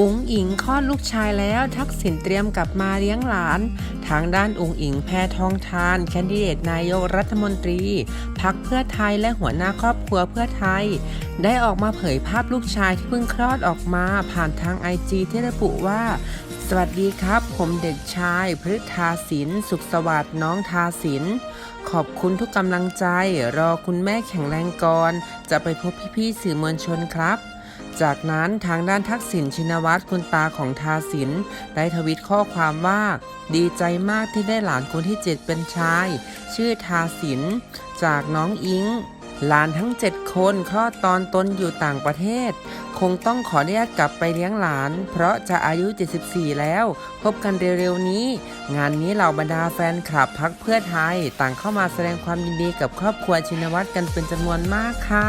อุ๋งอิงคลอดลูกชายแล้วทักษิณเตรียมกลับมาเลี้ยงหลาน ทางด้านอุ๋งอิงแพทองทาน แคนดิเดตนายกรัฐมนตรี พักเพื่อไทยและหัวหน้าครอบครัวเพื่อไทย ได้ออกมาเผยภาพลูกชายที่เพิ่งคลอดออกมาผ่านทางไอจีที่ระบุว่า สวัสดีครับ ผมเด็กชายพฤทธาศินสุขสวัสดิ์น้องทาศินขอบคุณทุกกำลังใจ รอคุณแม่แข็งแรงก่อนจะไปพบพี่ๆสื่อมวลชนครับ จากนั้นทางด้านทักษิณชินวัตรคุณตาของทาสิน ได้ทวิตข้อความว่า ดีใจมากที่ได้หลานคนที่ 7 เป็นชาย ชื่อทาสิน จากน้องอิงหลานทั้ง 7 คนคลอดตอนตนอยู่ต่างประเทศ คงต้องขออนุญาตกลับไปเลี้ยงหลาน เพราะจะอายุ 74 แล้ว พบกันเร็วๆนี้ งานนี้เหล่าบรรดาแฟนคลับพักเพื่อไทย ต่างเข้ามาแสดงความยินดีกับครอบครัวชินวัตรกันเป็นจำนวนมากค่ะ